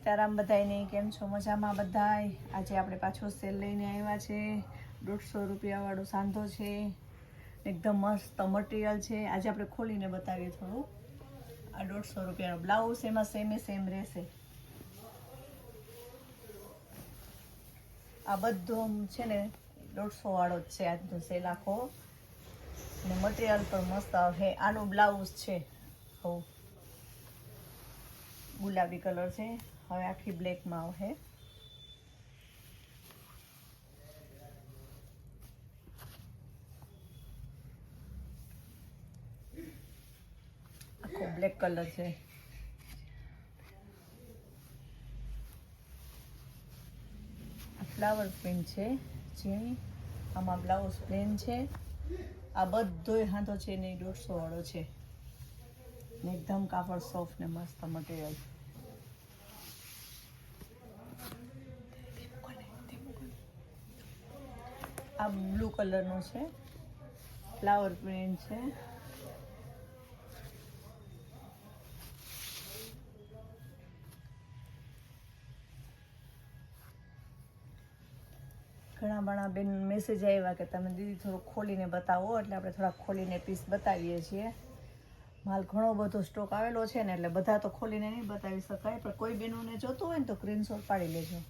સીતારામ બધાને કેમ છો? મજામાં બધાય? આજે આપણે પાછો સેલ લઈને આવ્યા છે. દોઢસો રૂપિયાવાળો સાંધો છે. એકદમ મસ્ત મટીરિયલ છે. આજે આપણે ખોલીને બતાવીએ થોડું. આ દોઢસો રૂપિયાનો બ્લાઉઝ એમાં સેમે સેમ રહેશે. આ બધો છે ને દોઢસોવાળો જ છે આજનો સેલ આખો. અને મટીરિયલ પણ મસ્ત આવે આનું બ્લાઉઝ છે. આવું ગુલાબી કલર છે. હવે આખી બ્લેકમાં આવશે. આખો બ્લેક કલર છે. ફ્લાવર પ્રિન્ટ છે ઝીણી આમાં બ્લાઉઝ પ્લેન છે. આ બધોય હાથો છે ને દોઢસો વાળો છે. ને એકદમ કાપડ સોફ્ટ ને મસ્ત મટીરિયલ આ બ્લુ કલરનું છે. ફ્લાવર પ્રિન્ટ છે. ઘણા ઘણા બેન મેસેજ આવ્યા કે તમે દીદી થોડું ખોલીને બતાવો, એટલે આપણે થોડા ખોલીને પીસ બતાવીએ છીએ. માલ ઘણો બધો સ્ટોક આવેલો છે ને, એટલે બધા તો ખોલીને નહીં બતાવી શકાય, પણ કોઈ બેનોને જોતું હોય ને તો સ્ક્રીનશોટ પાડી લેજો.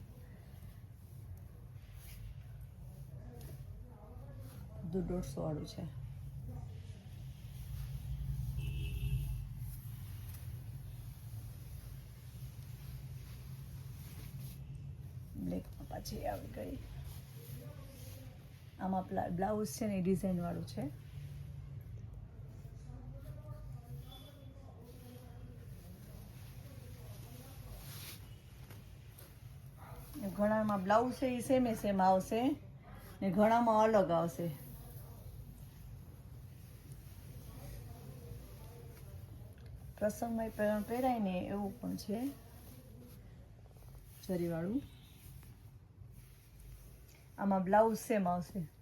બધું દોઢસો વાળું છે. પાછી આવી ગઈ. આમાં બ્લાઉઝ છે ને એ ડિઝાઇન વાળું છે. ઘણામાં બ્લાઉઝ છે એ સેમે સેમ આવશે ને ઘણામાં અલગ આવશે. પ્રસંગમાં પહેરાય ને એવું પણ છે. જરીવાળું આમાં બ્લાઉઝ સેમ આવશે.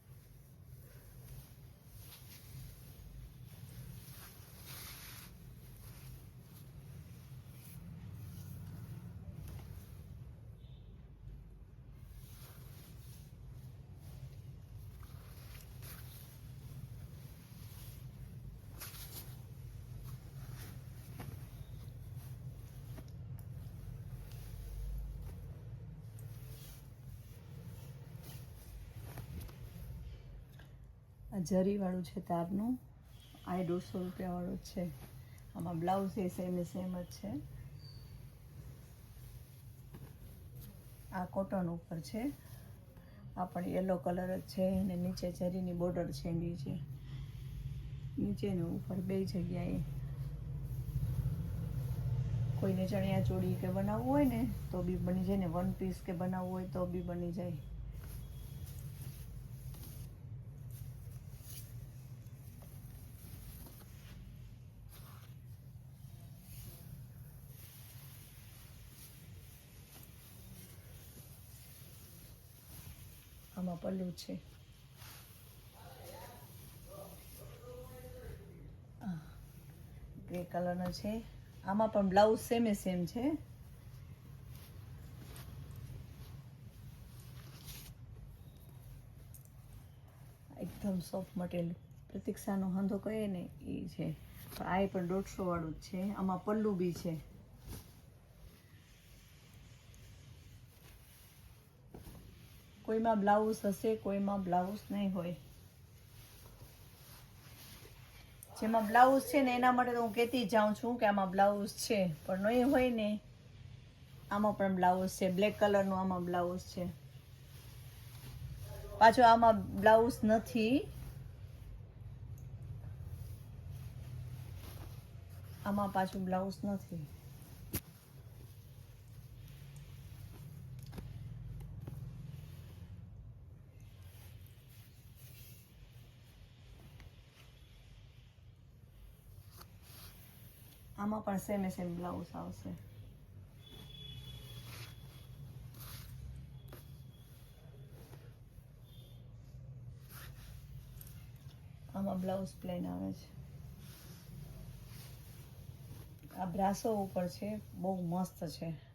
આ જરીવાળું છે તારનું. આ દોઢસો રૂપિયાવાળું જ છે. આમાં બ્લાઉઝ એ સેમ એ સેમ જ છે. આ કોટન ઉપર છે. આ પણ યલો કલર જ છે. અને નીચે જરીની બોર્ડર છે. નીચે ને ઉપર બે જગ્યાએ કોઈને ચણિયા ચોળી કે બનાવવું હોય ને, તો બી બની જાય ને વન પીસ કે બનાવવું હોય તો બી બની જાય. આમાં પલ્લું છે. ગ્રે કલરનો છે. આમાં પણ બ્લાઉઝ સેમે સેમ છે. એકદમ સોફ્ટ મટીરિયલ પ્રતીક્ષાનો હંધો કહીએ ને એ છે. પણ આ પણ દોઢસો વાળું જ છે. આમાં પલ્લું બી છે. કોઈમાં બ્લાઉઝ હશે, કોઈમાં બ્લાઉઝ નહીં હોય. જેમાં બ્લાઉઝ છે ને એના માટે તો હું કહેતી જાઉં છું કે આમાં બ્લાઉઝ છે, પણ નહીં હોય ને. આમાં પણ બ્લાઉઝ છે, બ્લેક કલરનું આમાં બ્લાઉઝ છે. પાછું આમાં બ્લાઉઝ નથી. આમાં પાછું બ્લાઉઝ નથી. આમાં પણ સેમે સેમ બ્લાઉઝ આવશે. આમાં બ્લાઉઝ પ્લેન આવે છે. આ બ્રાસો ઉપર છે, બહુ મસ્ત છે.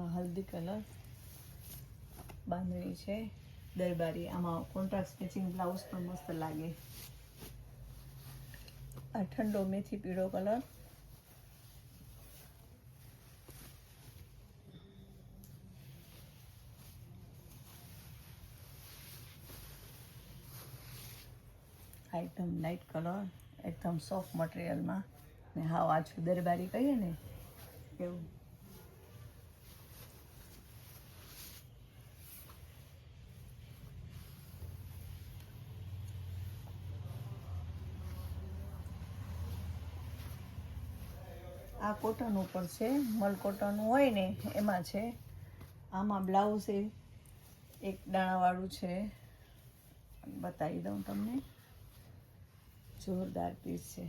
આમાં હલ્દી કલર બાંધણી છે, દરબારી. આમાં કોન્ટ્રાક્ટ સ્ટિચિંગ બ્લાઉઝ પણ મસ્ત લાગે. આ ઠંડો મેથી પીળો કલર. આ એકદમ લાઇટ કલર, એકદમ સોફ્ટ મટીરિયલમાં ને હાવ આછું દરબારી કહીએ ને, એવું. આ કોટન ઉપર છે મલ કોટન હોય ને, એમાં છે. આમાં બ્લાઉઝ એ એક દાણાવાળું છે. બતાવી દઉં તમને. જોરદાર પીસ છે.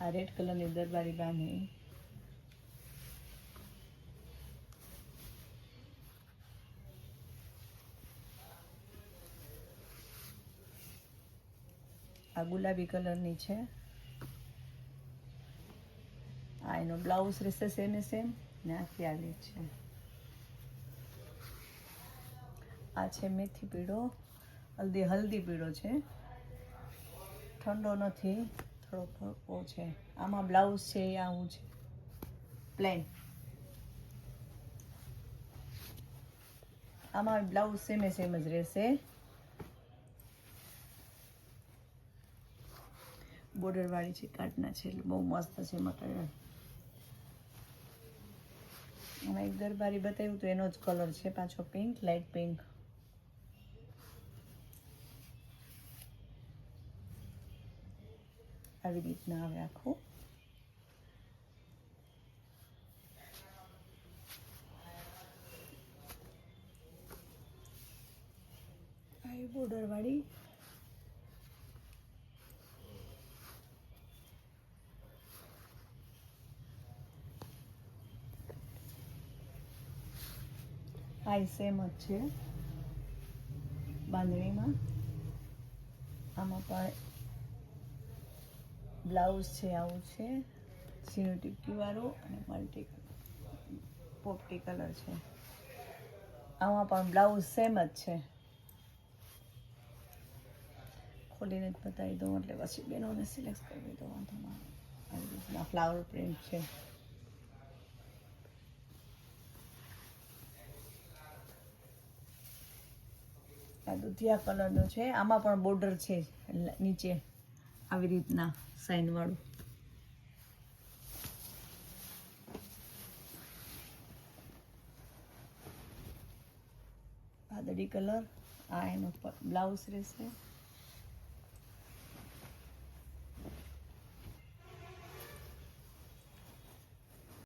આ રેડ કલરની દરબારી બાંધણી. આ ગુલાબી કલરની છે. આ એનો બ્લાઉઝ રહેશે સેમે સેમ ને આખી આવી છે. આ છે મેથી પીળો, હલ્દી હલ્દી પીળો છે. ઠંડો નથી થોડો ઓ છે. આમાં બ્લાઉઝ છે, એ આવું છે. પ્લેન આમાં બ્લાઉઝ સેમે સેમ જ રહેશે. બોર્ડર વાળી છે કાટના છે, એટલે બહુ મસ્ત છે મટીરિયલ અને એક દરબારી બતાવ્યું તો એનો જ કલર છે, પાછો પિંક લાઇટ પિંક આવી રીતના આવે આખું આવી બોર્ડર વાળી આ સેમ જ છે. બાંધણીમાં. આમાં પણ બ્લાઉઝ છે, આવું છે. સીનું ટીપકી વાળું અને મલ્ટી પોપટી કલર છે. આમાં પણ બ્લાઉઝ સેમ જ છે. ખોલીને જ બતાવી દઉં એટલે પછી બેનોને સિલેક્ટ કરી દો વાંધો ફ્લાવર પ્રિન્ટ છે. આ દુધિયા કલરનો છે. આમાં પણ બોર્ડર છે નીચે આવી રીતના સાઈન વાળું. વાદળી કલર આ એનો બ્લાઉઝ રહેશે.